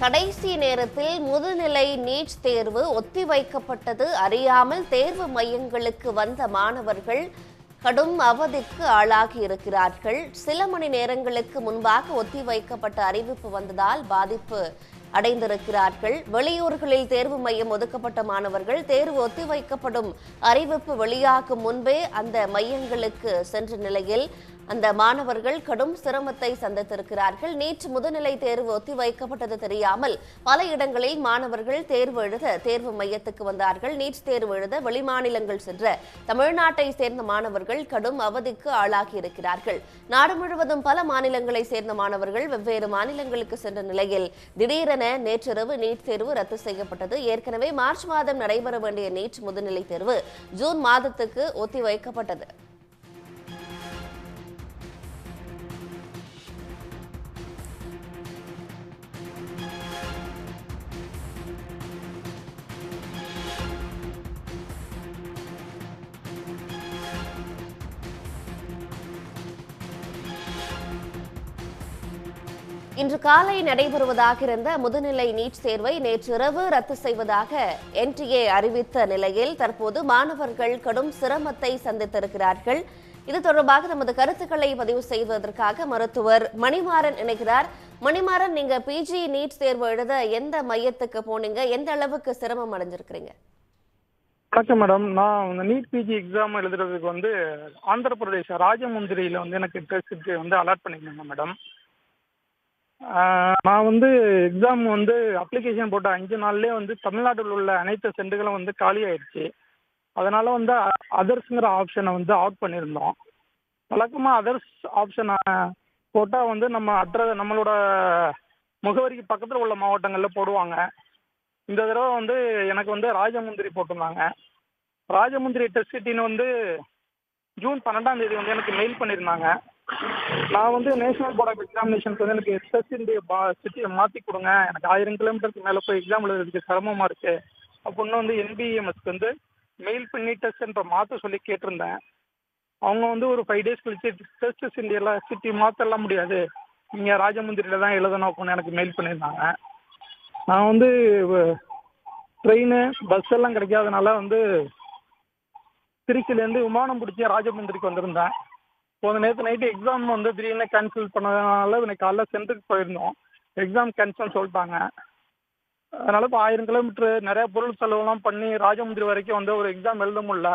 கடைசி நேரத்தில் முதுநிலை நீட் தேர்வு ஒத்திவைக்கப்பட்டது. அறியாமல் தேர்வு மையங்களுக்கு வந்த மாணவர்கள் கடும் அவதிக்கு ஆளாகி இருக்கிறார்கள். சில மணி நேரங்களுக்கு முன்பாக ஒத்திவைக்கப்பட்ட அறிவிப்பு வந்ததால் பாதிப்பு அடைந்திருக்கிறார்கள். வெளியூர்களில் தேர்வு மையம் ஒதுக்கப்பட்ட மாணவர்கள் தேர்வு ஒத்திவைக்கப்படும் அறிவிப்பு வெளியாகும் முன்பே அந்த மையங்களுக்கு சென்ற நிலையில் அந்த மாணவர்கள் கடும் சிரமத்தை சந்தித்திருக்கிறார்கள். நேற்று முதுநிலை தேர்வு ஒத்திவைக்கப்பட்டது தெரியாமல் பல இடங்களில் மாணவர்கள் தேர்வு எழுத தேர்வு மையத்துக்கு வந்தார்கள். நீட் தேர்வு எழுத வெளிமாநிலங்கள் சென்ற தமிழ்நாட்டை சேர்ந்த மாணவர்கள் கடும் அவதிக்கு ஆளாகி இருக்கிறார்கள். நாடு முழுவதும் பல மாநிலங்களை சேர்ந்த மாணவர்கள் வெவ்வேறு மாநிலங்களுக்கு சென்ற நிலையில் திடீரென நேற்றிரவு நீட் தேர்வு ரத்து செய்யப்பட்டது. ஏற்கனவே மார்ச் மாதம் நடைபெற வேண்டிய நீட் முதுநிலை தேர்வு ஜூன் மாதத்துக்கு ஒத்திவைக்கப்பட்டது. இன்று காலை நடைபெறுவதாக இருந்த முதுநிலை நீட் தேர்வை நேற்றிரவு ரத்து செய்வதாக என்டிஏ அறிவித்த நிலையில் தற்போது மாணவர்கள் கடும் சிரமத்தை சந்தித்திருக்கிறார்கள். இது தொடர்பாக நமது கருத்துக்களை பதிவு செய்வதற்காக மருத்துவர் மணிமாறன் இணைகிறார். மணிமாறன் நீங்க பிஜி நீட் தேர்வு எழுத எந்த மையத்துக்கு போனீங்க? எந்த அளவுக்கு சிரமம் அடைஞ்சிருக்கிறீங்க? வணக்கம் மேடம். நான் நீட் பிஜி எக்ஸாம் எழுதுறதுக்கு வந்து ஆந்திர பிரதேச ராஜமுந்திரியில வந்து எனக்கு டெஸ்ட்டுக்கு வந்து அலாட் பண்ணியிருந்தாங்க மேடம். நான் வந்து எக்ஸாம் வந்து அப்ளிகேஷன் போட்ட அஞ்சு நாள்லேயே வந்து தமிழ்நாட்டில் உள்ள அனைத்து சென்டர்களும் வந்து காலி ஆயிடுச்சு. அதனால வந்து அதர்ஸுங்கிற ஆப்ஷனை வந்து அவுட் பண்ணியிருந்தோம் வழக்கமாக அதர்ஸ் ஆப்ஷனை போட்டால் வந்து நம்ம அட்ர நம்மளோட முகவரிக்கு பக்கத்தில் உள்ள மாவட்டங்களில் போடுவாங்க. இந்த தடவை வந்து எனக்கு வந்து ராஜமுந்திரி போட்டிருந்தாங்க. ராஜமுந்திரி டெஸ்ட் சிட்டின்னு வந்து ஜூன் பன்னெண்டாம் தேதி வந்து எனக்கு மெயில் பண்ணியிருந்தாங்க நான் வந்து நேஷனல் போர்ட் ஆஃப் எக்ஸாமினேஷனுக்கு வந்து எனக்கு டெஸ்ட் சிட்டியை மாற்றி கொடுங்க. எனக்கு ஆயிரம் கிலோமீட்டருக்கு மேலே போய் எக்ஸாம் எழுதுறதுக்கு சிரமமாக இருக்கு. அப்படின்னு வந்து என்பிஎம்எஸ்க்கு வந்து மெயில் பண்ணி டெஸ்ட் சென்டர் மாற்ற சொல்லி கேட்டிருந்தேன். அவங்க வந்து ஒரு ஃபைவ் டேஸ் கழிச்சு டெஸ்ட் இந்தியாவில் சிட்டி மாற்றலாம் முடியாது. நீங்கள் ராஜமந்திரியில தான் எழுதணும் அப்படின்னு எனக்கு மெயில் பண்ணியிருந்தாங்க. நான் வந்து ட்ரெயின் பஸ் எல்லாம் கிடைக்காதனால வந்து திருச்சியிலேருந்து விமானம் பிடிச்சி ராஜமந்திரிக்கு வந்திருந்தேன். போன நேற்று நைட்டு எக்ஸாம் வந்து திடீர்னு கேன்சல் பண்ணதுனால இன்னைக்கு காலைல சென்டருக்கு போயிருந்தோம். எக்ஸாம் கேன்சல் சொல்லிட்டாங்க. அதனால இப்போ ஆயிரம் கிலோமீட்ரு நிறைய பொருள் செலவுலாம் பண்ணி ராஜமுந்திரி வரைக்கும் வந்து ஒரு எக்ஸாம் எழுத முடியல.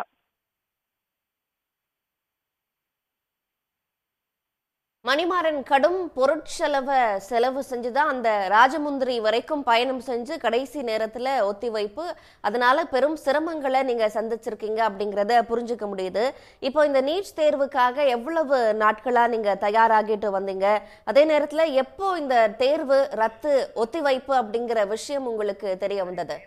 மணிமாறன் கடும் பொருட்செலவை செலவு செஞ்சுதான் அந்த ராஜமுந்திரி வரைக்கும் பயணம் செஞ்சு கடைசி நேரத்துல ஒத்திவைப்பு. அதனால பெரும் சிரமங்களை நீங்க சந்திச்சிருக்கீங்க அப்படிங்கறத புரிஞ்சுக்க முடியுது. இப்போ இந்த நீட் தேர்வுக்காக எவ்வளவு நாட்களா நீங்க தயாராகிட்டு வந்தீங்க? அதே நேரத்துல எப்போ இந்த தேர்வு ரத்து ஒத்திவைப்பு அப்படிங்கிற விஷயம் உங்களுக்கு தெரிய வந்தது?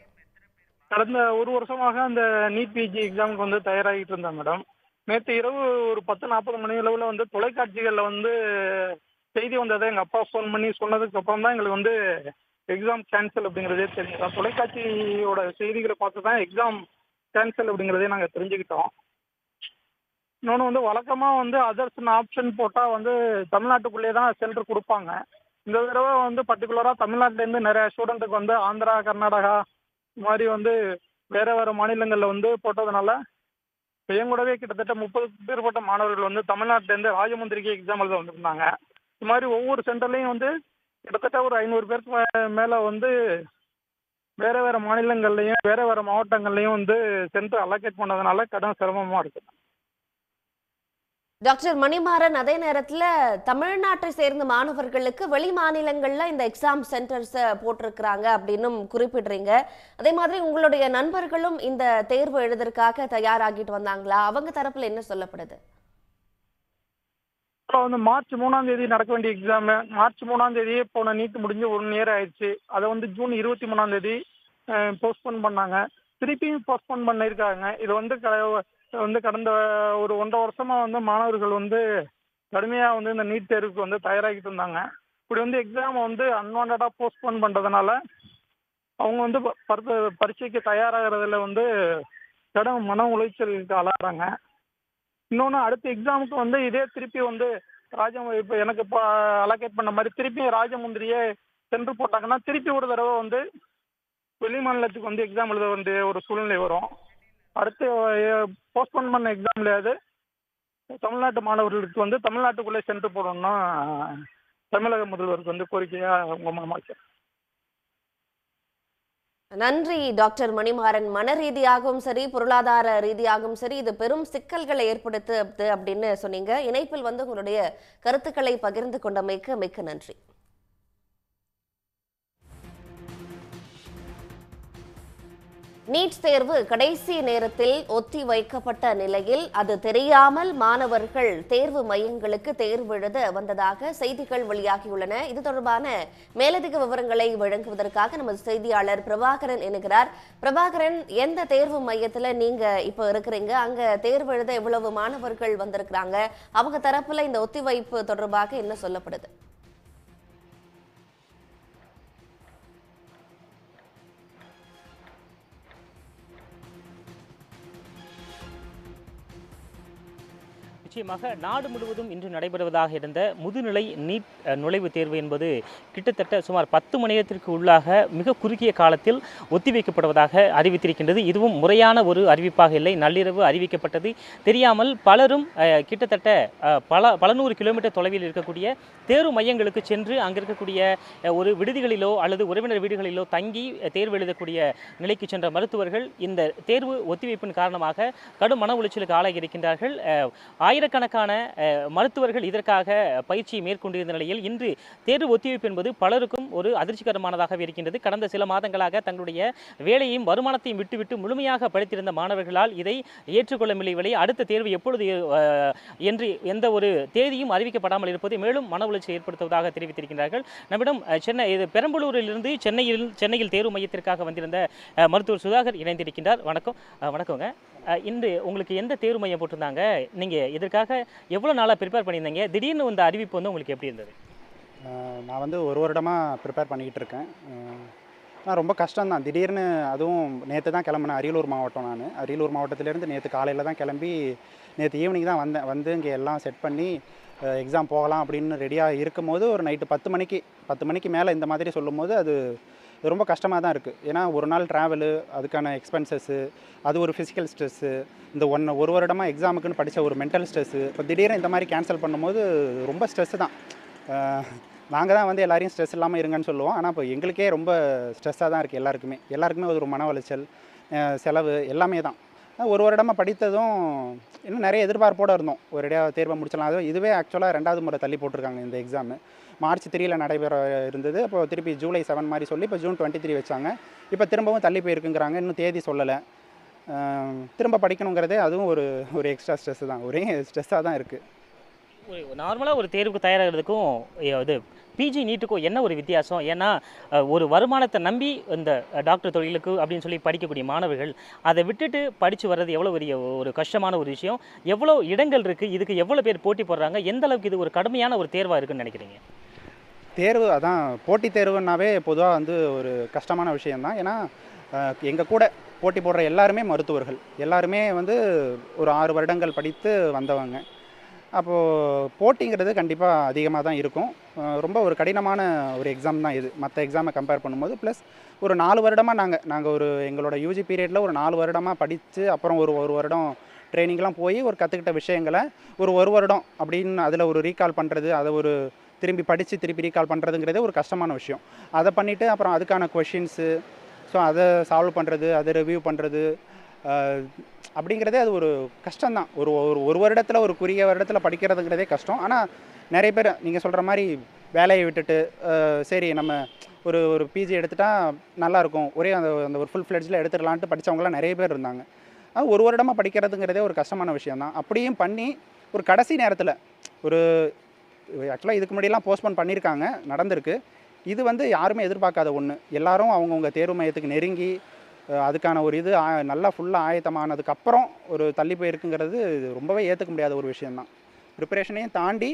கடந்த ஒரு வருஷமாக அந்த நீட் பிஜி எக்ஸாமுக்கு வந்து தயாராகிட்டு இருந்தேன் மேடம். நேற்று இரவு ஒரு பத்து நாற்பது மணி அளவில் வந்து தொலைக்காட்சிகளில் வந்து செய்தி வந்ததை எங்கள் அப்பா ஃபோன் பண்ணி சொன்னதுக்கு அப்புறம் தான் எங்களுக்கு வந்து எக்ஸாம் கேன்சல் அப்படிங்கிறதே தெரிஞ்சுட்டோம் தொலைக்காட்சியோட செய்திகளை பார்த்து தான் எக்ஸாம் கேன்சல் அப்படிங்கிறதே நாங்கள் தெரிஞ்சுக்கிட்டோம். இன்னொன்று வந்து வழக்கமாக வந்து அதர்ஸ் ஆப்ஷன் போட்டால் வந்து தமிழ்நாட்டுக்குள்ளேயே தான் சென்டர் கொடுப்பாங்க. இந்த தடவை வந்து பர்டிகுலராக தமிழ்நாட்டிலேருந்து நிறைய ஸ்டூடெண்ட்டுக்கு வந்து ஆந்திரா கர்நாடகா இது மாதிரி வந்து வேறு வேறு மாநிலங்களில் வந்து போட்டதுனால இப்போ என் கூடவே கிட்டத்தட்ட முப்பது பேர்பட்ட மாணவர்கள் வந்து தமிழ்நாட்டிலேருந்து ராஜமந்திரிக்கு எக்ஸாம் எழுத வந்திருந்தாங்க. இது மாதிரி ஒவ்வொரு சென்டர்லையும் வந்து கிட்டத்தட்ட ஒரு ஐநூறு பேருக்கு மே- மேலே வந்து வேறு வேறு மாநிலங்கள்லையும் வேறு வேறு மாவட்டங்கள்லையும் வந்து சென்டர் அலோகேட் பண்ணதுனால கடன் சிரமமாக இருக்குது டாக்டர் மணிமாறன் அதே நேரத்துல தமிழ்நாட்டை சேர்ந்த மாணவர்களுக்கு வெளி மாநிலங்கள்ல இந்த எக்ஸாம் சென்டர்ஸ போட்டிருக்கிறாங்க அப்படின்னும் குறிப்பிடுறீங்க. அதே மாதிரி உங்களுடைய நண்பர்களும் இந்த தேர்வு எழுதுறதுக்காக தயாராகிட்டு வந்தாங்களா? அவங்க தரப்புல என்ன சொல்லப்படுது? இப்போ வந்து மார்ச் மூணாம் தேதி நடக்க வேண்டிய எக்ஸாமு மார்ச் மூணாம் தேதியே போன நீட் முடிஞ்சு ஒன் இயர் ஆயிடுச்சு. அதை வந்து ஜூன் இருபத்தி மூணாம் தேதி போஸ்ட்போன் பண்ணாங்க. திருப்பியும் போஸ்ட்போன் பண்ணியிருக்காங்க. இது வந்து க- வந்து கடந்த ஒரு ஒன்றரை வருஷமா வந்து மாணவர்கள் வந்து கடுமையாக வந்து இந்த நீட் தேர்வுக்கு வந்து தயாராகிட்டு இருந்தாங்க. இப்படி வந்து எக்ஸாமை வந்து அன்வான்டா போஸ்ட்போன் பண்ணுறதுனால அவங்க வந்து ப- பரீட்சைக்கு தயாராகிறதுல வந்து கடும் மன உளைச்சலுக்கு ஆளாகிறாங்க இன்னொன்று அடுத்த எக்ஸாமுக்கு வந்து இதே திருப்பி வந்து ராஜம் இப்போ எனக்கு இப்போ அலோகேட் பண்ண மாதிரி திருப்பி ராஜமுந்திரியே சென்று போட்டாங்கன்னா திருப்பி ஒரு தடவை வந்து வெளி மாநிலத்துக்கு வந்து எக்ஸாம் எழுத வேண்டிய ஒரு சூழ்நிலை வரும். அடுத்து போஸ்ட்போன் பண்ண எக்ஸாம்லையாவது தமிழ்நாட்டு மாணவர்களுக்கு வந்து தமிழ்நாட்டுக்குள்ளே சென்று போடணும்னா தமிழக முதல்வருக்கு வந்து கோரிக்கையாக உங்கள் மூலமாக நன்றி டாக்டர் மணிமாறன். மன ரீதியாகவும் சரி பொருளாதார ரீதியாகவும் சரி இது பெரும் சிக்கல்களை ஏற்படுத்து அப்படின்னு சொன்னீங்க. இணைப்பில் வந்து உங்களுடைய கருத்துக்களை பகிர்ந்து கொண்டமைக்கு மிக்க நன்றி. நீட் தேர்வு கடைசி நேரத்தில் ஒத்தி வைக்கப்பட்ட நிலையில் அது தெரியாமல் மாணவர்கள் தேர்வு மையங்களுக்கு தேர்வு எழுத வந்ததாக செய்திகள் வெளியாகியுள்ளன. இது தொடர்பான மேலதிக விவரங்களை வழங்குவதற்காக நமது செய்தியாளர் பிரபாகரன் என்கிறார். பிரபாகரன் எந்த தேர்வு மையத்துல நீங்க இப்போ இருக்கிறீங்க? அங்க தேர்வு எழுத எவ்வளவு மாணவர்கள் வந்திருக்கிறாங்க. அவங்க தரப்புல இந்த ஒத்திவைப்பு தொடர்பாக என்ன சொல்லப்படுது? நிச்சயமாக நாடு முழுவதும் இன்று நடைபெறுவதாக இருந்த முதுநிலை நீட் நுழைவுத் தேர்வு என்பது கிட்டத்தட்ட சுமார் பத்து மணி நேரத்திற்கு உள்ளாக மிக குறுகிய காலத்தில் ஒத்திவைக்கப்படுவதாக அறிவித்திருக்கின்றது. இதுவும் முறையான ஒரு அறிவிப்பாக இல்லை. நள்ளிரவு அறிவிக்கப்பட்டது. தெரியாமல் பலரும் கிட்டத்தட்ட பல பல நூறு கிலோமீட்டர் தொலைவில் இருக்கக்கூடிய தேர்வு மையங்களுக்கு சென்று அங்கே இருக்கக்கூடிய ஒரு விடுதிகளிலோ அல்லது உறவினர் வீடுகளிலோ தங்கி தேர்வு எழுதக்கூடிய நிலைக்கு சென்ற மருத்துவர்கள் இந்த தேர்வு ஒத்திவைப்பின் காரணமாக கடும் மன உளைச்சலுக்கு ஆளாகி இருக்கின்றார்கள். ஆயிரம் ஆயிரக்கணக்கான மருத்துவர்கள் இதற்காக பயிற்சியை மேற்கொண்டிருந்த நிலையில் இன்று தேர்வு ஒத்திவைப்பு என்பது பலருக்கும் ஒரு அதிர்ச்சிகரமானதாகவே இருக்கின்றது. கடந்த சில மாதங்களாக தங்களுடைய வேலையையும் வருமானத்தையும் விட்டுவிட்டு முழுமையாக படித்திருந்த மாணவர்களால் இதை ஏற்றுக்கொள்ள முடியவில்லை அடுத்த தேர்வு எப்பொழுது என்று எந்த ஒரு தேதியும் அறிவிக்கப்படாமல் இருப்பது மேலும் மன உளைச்சல் ஏற்படுத்துவதாக தெரிவித்திருக்கிறார்கள் நம்மிடம் சென்னை இது பெரம்பலூரிலிருந்து சென்னையில் சென்னையில் தேர்வு மையத்திற்காக வந்திருந்த மருத்துவர் சுதாகர் இணைந்திருக்கின்றார். வணக்கம் வணக்கங்க. இன்று உங்களுக்கு எந்த தேர்வு மையம் போட்டிருந்தாங்க? நீங்கள் இதற்காக எவ்வளோ நாளாக ப்ரிப்பேர் பண்ணியிருந்தீங்க? திடீர்னு இந்த அறிவிப்பு வந்து உங்களுக்கு எப்படி இருந்தது? நான் வந்து ஒரு வருடமாக ப்ரிப்பேர் பண்ணிக்கிட்டு இருக்கேன். ஆனால் ரொம்ப கஷ்டம்தான். திடீர்னு அதுவும் நேற்று தான் கிளம்புனேன். அரியலூர் மாவட்டம் நான். அரியலூர் மாவட்டத்திலேருந்து நேற்று காலையில் தான் கிளம்பி நேற்று ஈவினிங் தான் வந்தேன். வந்து இங்கே எல்லாம் செட் பண்ணி எக்ஸாம் போகலாம் அப்படின்னு ரெடியாக இருக்கும்போது ஒரு நைட்டு பத்து மணிக்கு பத்து மணிக்கு மேலே இந்த மாதிரி சொல்லும்போது அது இது ரொம்ப கஷ்டமாக தான் இருக்குது ஏன்னா ஒரு நாள் ட்ராவலு அதுக்கான எக்ஸ்பென்சஸ்ஸு அது ஒரு ஃபிசிக்கல் ஸ்ட்ரெஸ்ஸு இந்த ஒன்று ஒரு வருடமாக எக்ஸாமுக்குன்னு படித்த ஒரு மென்டல் ஸ்ட்ரெஸ்ஸு இப்போ திடீர்னு இந்த மாதிரி கேன்சல் பண்ணும்போது ரொம்ப ஸ்ட்ரெஸ்ஸு தான். நாங்கள் தான் வந்து எல்லாரையும் ஸ்ட்ரெஸ் இல்லாமல் இருங்கன்னு சொல்லுவோம். ஆனால் இப்போ எங்களுக்கே ரொம்ப ஸ்ட்ரெஸ்ஸாக தான் இருக்குது எல்லாருக்குமே. எல்லாருக்குமே ஒரு மன உளைச்சல் செலவு எல்லாமே தான். ஒரு வருடமாக படித்ததும் இன்னும் நிறைய எதிர்பார்ப்போடு இருந்தோம். ஒரேடியாக தேர்வை முடிச்சலாம் அதுவும் இதுவே ஆக்சுவலாக ரெண்டாவது முறை தள்ளி போட்டிருக்காங்க இந்த எக்ஸாமு மார்ச் த்ரீயில் நடைபெற இருந்தது. அப்போ திருப்பி ஜூலை செவன் மாதிரி சொல்லி இப்போ ஜூன் டுவெண்ட்டி த்ரீ வச்சாங்க. இப்போ திரும்பவும் தள்ளி போயிருக்குங்கிறாங்க. இன்னும் தேதி சொல்லலை. திரும்ப படிக்கணுங்கிறதே அதுவும் ஒரு ஒரு எக்ஸ்ட்ரா ஸ்ட்ரெஸ் தான். ஒரே ஸ்ட்ரெஸ்ஸாக தான் இருக்குது நார்மலாக ஒரு தேர்வுக்கு தயாராகிறதுக்கும் இது பிஜி நீட்டுக்கும் என்ன ஒரு வித்தியாசம்? ஏன்னா ஒரு வருமானத்தை நம்பி இந்த டாக்டர் தொழிலுக்கு அப்படின்னு சொல்லி படிக்கக்கூடிய மாணவர்கள் அதை விட்டுட்டு படித்து வர்றது எவ்வளோ பெரிய ஒரு கஷ்டமான ஒரு விஷயம். எவ்வளோ இடங்கள் இருக்குது இதுக்கு எவ்வளோ பேர் போட்டி போடுறாங்க? எந்த அளவுக்கு இது ஒரு கடுமையான ஒரு தேர்வாக இருக்குன்னு நினைக்கிறீங்க? தேர்வு அதான் போட்டித் தேர்வுனாவே பொதுவாக வந்து ஒரு கஷ்டமான விஷயம்தான். ஏன்னா எங்கள் கூட போட்டி போடுற எல்லாருமே மருத்துவர்கள். எல்லாருமே வந்து ஒரு ஆறு வருடங்கள் படித்து வந்தவங்க. அப்போது போட்டிங்கிறது கண்டிப்பாக அதிகமாக தான் இருக்கும். ரொம்ப ஒரு கடினமான ஒரு எக்ஸாம் தான் இது. மற்ற எக்ஸாமை கம்பேர் பண்ணும்போது ப்ளஸ் ஒரு நாலு வருடமாக நாங்கள் நாங்கள் ஒரு எங்களோட யூஜி பீரியடில் ஒரு நாலு வருடமாக படித்து அப்புறம் ஒரு ஒரு வருடம் ட்ரைனிங்லாம் போய் ஒரு கற்றுக்கிட்ட விஷயங்களை ஒரு ஒரு வருடம் அப்படின்னு அதில் ஒரு ரீகால் பண்ணுறது அதை ஒரு திரும்பி படித்து திருப்பி ரீகால் பண்ணுறதுங்கிறதே ஒரு கஷ்டமான விஷயம். அதை பண்ணிவிட்டு அப்புறம் அதுக்கான கொஷின்ஸு ஸோ அதை சால்வ் பண்ணுறது அதை ரிவ்யூ பண்ணுறது அப்படிங்கிறதே அது ஒரு கஷ்டம்தான். ஒரு ஒரு ஒரு வருடத்தில் ஒரு குறுகிய வருடத்தில் படிக்கிறதுங்கிறதே கஷ்டம். ஆனால் நிறைய பேர் நீங்கள் சொல்கிற மாதிரி வேலையை விட்டுட்டு சரி நம்ம ஒரு ஒரு பிஜி எடுத்துட்டா நல்லாயிருக்கும் ஒரே அந்த அந்த ஒரு ஃபுல் ஃப்ளெட்ஜில் எடுத்துடலான்ட்டு படித்தவங்களாம் நிறைய பேர் இருந்தாங்க. அது ஒரு வருடமாக படிக்கிறதுங்கிறதே ஒரு கஷ்டமான விஷயந்தான் அப்படியும் பண்ணி ஒரு கடைசி நேரத்தில் ஒரு ஆக்சுவலாக இதுக்கு முன்னாடிலாம் போஸ்ட்போன் பண்ணியிருக்காங்க நடந்திருக்கு. இது வந்து யாருமே எதிர்பார்க்காத ஒன்று எல்லாரும் அவங்கவுங்க தேர்வு மையத்துக்கு நெருங்கி அதுக்கான ஒரு இது நல்லா ஃபுல்லாக ஆயத்தமானதுக்கப்புறம் ஒரு தள்ளி போயிருக்குங்கிறது இது ரொம்பவே ஏற்றுக்க முடியாத ஒரு விஷயந்தான் ப்ரிப்பரேஷனையும் தாண்டி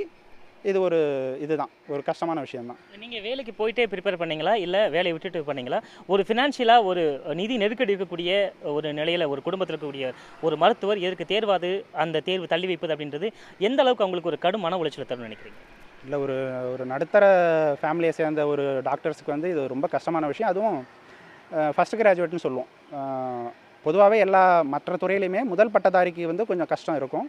இது ஒரு இதுதான் ஒரு கஷ்டமான விஷயந்தான் நீங்கள் வேலைக்கு போயிட்டே ப்ரிப்பேர் பண்ணீங்களா? இல்லை வேலையை விட்டுட்டு பண்ணீங்களா? ஒரு ஃபினான்ஷியலாக ஒரு நிதி நெருக்கடி இருக்கக்கூடிய ஒரு நிலையில் ஒரு குடும்பத்தில் இருக்கக்கூடிய ஒரு மருத்துவர் எதற்கு தேர்வாது அந்த தேர்வு தள்ளி வைப்பது அப்படின்றது எந்த அளவுக்கு அவங்களுக்கு ஒரு கடும் மன உளைச்சலை தரும்னு நினைக்கிறீங்க? இல்லை ஒரு ஒரு நடுத்தர ஃபேமிலியை சேர்ந்த ஒரு டாக்டர்ஸுக்கு வந்து இது ரொம்ப கஷ்டமான விஷயம். அதுவும் ஃபஸ்ட் கிராஜுவேட்னு சொல்லுவோம். பொதுவாகவே எல்லா மற்ற துறையிலையுமே முதல் பட்டதாரிக்கு வந்து கொஞ்சம் கஷ்டம் இருக்கும்.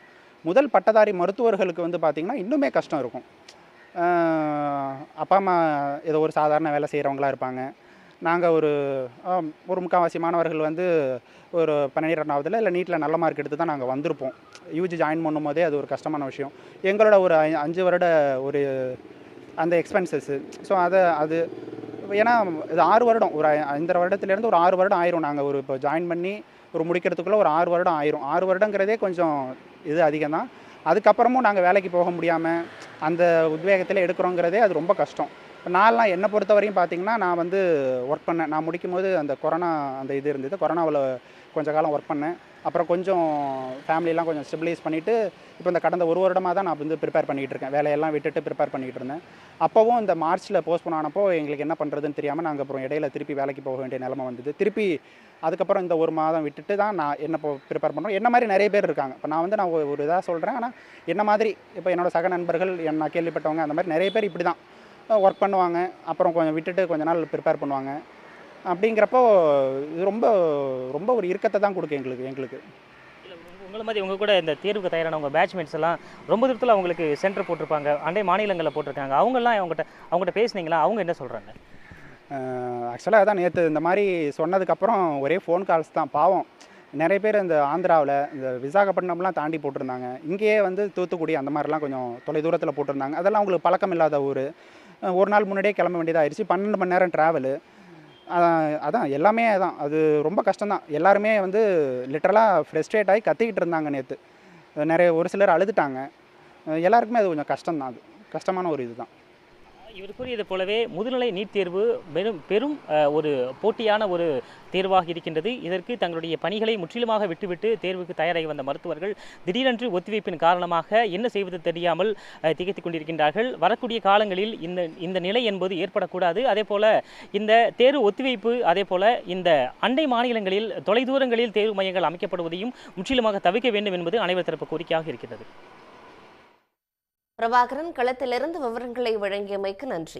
முதல் பட்டதாரி மருத்துவர்களுக்கு வந்து பார்த்திங்கன்னா இன்னுமே கஷ்டம் இருக்கும். அப்பா அம்மா ஏதோ ஒரு சாதாரண வேலை செய்கிறவங்களா இருப்பாங்க. நாங்கள் ஒரு ஒரு முக்கால்வாசி மாணவர்கள் வந்து ஒரு பன்னிரெண்டாவதுல இல்லை நீட்டில் நல்ல மார்க் எடுத்து தான் நாங்கள் வந்திருப்போம். யூஜி ஜாயின் பண்ணும் போதே அது ஒரு கஷ்டமான விஷயம். எங்களோட ஒரு அஞ்சு வருட ஒரு அந்த எக்ஸ்பென்சஸ்ஸு ஸோ அதை அது ஏன்னா இது ஆறு வருடம். ஒரு இந்த ஐந்தரை வருடத்துலேருந்து ஒரு ஆறு வருடம் ஆயிரும். நாங்கள் ஒரு இப்போ ஜாயின் பண்ணி ஒரு முடிக்கிறதுக்குள்ளே ஒரு ஆறு வருடம் ஆயிரும். ஆறு வருடங்கிறதே கொஞ்சம் இது அதிகம் தான். அதுக்கப்புறமும் நாங்கள் வேலைக்கு போக முடியாமல் அந்த உத்வேகத்தில் எடுக்கிறோங்கிறதே அது ரொம்ப கஷ்டம். இப்போ நான்லாம் என்னை பொறுத்த வரையும் பார்த்தீங்கன்னா நான் வந்து ஒர்க் பண்ணேன். நான் முடிக்கும் போது அந்த கொரோனா அந்த இது இருந்தது. கொரோனாவில் கொஞ்ச காலம் ஒர்க் பண்ணேன். அப்புறம் கொஞ்சம் ஃபேமிலிலாம் கொஞ்சம் ஸ்டெபிலைஸ் பண்ணிவிட்டு இப்போ இந்த கடந்த ஒரு வருடமாக தான் நான் வந்து ப்ரிப்பேர் பண்ணிகிட்டு இருக்கேன். வேலையெல்லாம் விட்டுட்டு ப்ரிப்பேர் பண்ணிகிட்டு இருந்தேன். அப்போவும் இந்த மார்ச்சில் போஸ்ட்போன் ஆனப்போ எங்களுக்கு என்ன பண்ணுறதுன்னு தெரியாமல் நாங்கள் அப்புறம் இடையில திருப்பி வேலைக்கு போக வேண்டிய நிலமை வந்தது. திருப்பி அதுக்கப்புறம் இந்த ஒரு மாதம் விட்டுட்டு தான் நான் என்ன இப்போ ப்ரிப்பேர் பண்ணுறோம் என்ன மாதிரி நிறைய பேர் இருக்காங்க. இப்போ நான் வந்து நான் ஒரு- இதாக சொல்கிறேன் ஆனால் என்ன மாதிரி இப்போ என்னோடய சக நண்பர்கள் என் நான் கேள்விப்பட்டவங்க அந்த மாதிரி நிறைய பேர் இப்படி தான் ஒர்க் பண்ணுவாங்க. அப்புறம் கொஞ்சம் விட்டுட்டு கொஞ்ச நாள் ப்ரிப்பேர் பண்ணுவாங்க. அப்படிங்கிறப்போ இது ரொம்ப ரொம்ப ஒரு இறுக்கத்தை தான் கொடுக்கும் எங்களுக்கு எங்களுக்கு. உங்களை மாதிரி உங்க கூட இந்த தேர்வுக்கு தயாரான உங்க பேட்ச்மேட்ஸ் எல்லாம் ரொம்ப தூரத்தில் அவங்களுக்கு சென்டர் போட்டிருப்பாங்க அண்டை மாநிலங்களில் போட்டிருக்காங்க. அவங்கெல்லாம் அவங்ககிட்ட அவங்ககிட்ட பேசுனீங்களா? அவங்க என்ன சொல்றாங்க? ஆக்சுவலாக அதான் நேற்று இந்த மாதிரி சொன்னதுக்கப்புறம் ஒரே ஃபோன் கால்ஸ் தான். பாவம். நிறைய பேர் இந்த ஆந்திராவில் இந்த விசாகப்பட்டினம்லாம் தாண்டி போட்டிருந்தாங்க. இங்கேயே வந்து தூத்துக்குடி அந்த மாதிரிலாம் கொஞ்சம் தொலை தூரத்தில் போட்டிருந்தாங்க. அதெல்லாம் அவங்களுக்கு பழக்கம் இல்லாத ஊர். ஒரு நாள் முன்னாடியே கிளம்ப வேண்டியதாக ஆயிடுச்சு. பன்னெண்டு மணி நேரம் ட்ராவலு அதான் எல்லாமே அதான். அது ரொம்ப கஷ்டம்தான். எல்லாருமே வந்து லிட்டரலாக ஃப்ரெஸ்ட்ரேட் ஆகி கத்திக்கிட்டு இருந்தாங்க நேற்று நிறைய ஒரு சிலர் அழுதுட்டாங்க. எல்லாருக்குமே அது கொஞ்சம் கஷ்டம்தான் அது. கஷ்டமான ஒரு இதுதான். இவர் கூறியது போலவே முதுநிலை நீட் தேர்வு பெரும் பெரும் ஒரு போட்டியான ஒரு தேர்வாக இருக்கின்றது. இதற்கு தங்களுடைய பணிகளை முற்றிலுமாக விட்டுவிட்டு தேர்வுக்கு தயாராகி வந்த மருத்துவர்கள் திடீரென்று ஒத்திவைப்பின் காரணமாக என்ன செய்வது தெரியாமல் திகைத்துக் கொண்டிருக்கின்றார்கள். வரக்கூடிய காலங்களில் இந்த இந்த நிலை என்பது ஏற்படக்கூடாது. அதே போல இந்த தேர்வு ஒத்திவைப்பு அதே போல இந்த அண்டை மாநிலங்களில் தொலைதூரங்களில் தேர்வு மையங்கள் அமைக்கப்படுவதையும் முற்றிலுமாக தவிர்க்க வேண்டும் என்பது அனைவர் தரப்பு கோரிக்கையாக இருக்கிறது பிரபாகரன் களத்திலிருந்து விவரங்களை வழங்கியமைக்கு நன்றி.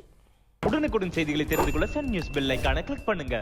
உடனுக்குடன் செய்திகளை தெரிந்து கொள்ள சன் நியூஸ் பெல் ஐக்கான கிளிக் பண்ணுங்க.